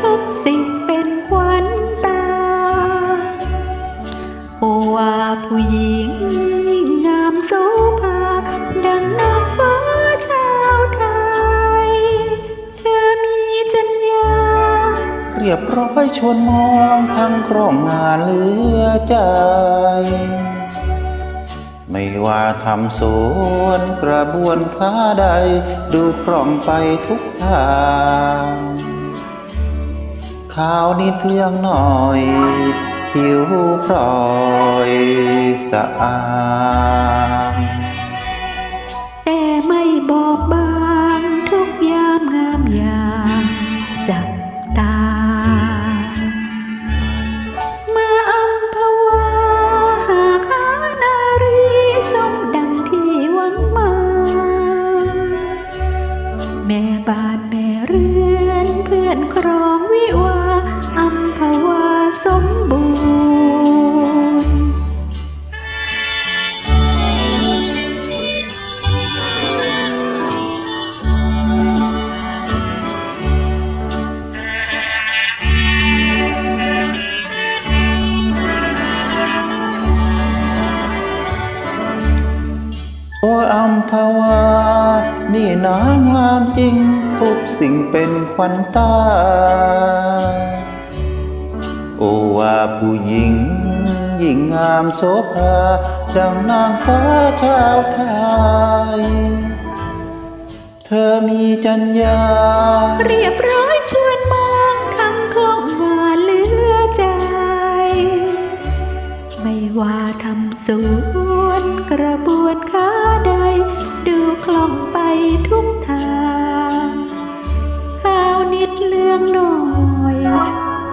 ทบกสิ่งเป็นควันตา โอวาผู้หญิงงามโสภาดังนางฟ้าชาวไทย เธอมีจัญญา เรียบร้อยชวนมองทั้งครองงานเหลือใจ ไม่ว่าทำสวนกระบวนค้าใด ดูคล่องไปทุกทางาวนิดเลี้ยงหน่อย ผิวพลอยสะอาดแต่ไม่บอกบางทุกยามงามยามจับตา แม่บ้านแม่เรือนเพื่อนครองวิวาอัมพวา โอ้อัมพวา นี่นางามจริง ทุกสิ่งเป็นควันตา โอว่าผู้หญิงยิ่งงามโสภาดังนางฟ้าชาวไทย เธอมีจัญญา เรียบร้อยชวนมองทั้งคล่องมาเหลือใจ ไม่ว่าทำสวน กระบวนค้าใด ดูคล่องไปทุกทางข้าวนิดเลืองหน่อย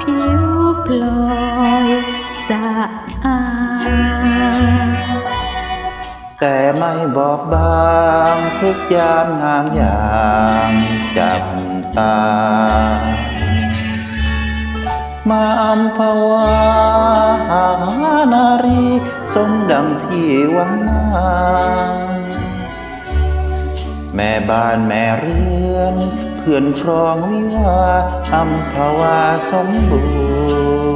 ผิวพลอยสะอาดแต่ไม่บอกบางทุกยามงามอย่างจับตา มาอัมพวาหานารี สมดังที่หวังมาแม่บ้านแม่เรือน เพื่อนครองวิวาอัมพวาสมบูรณ์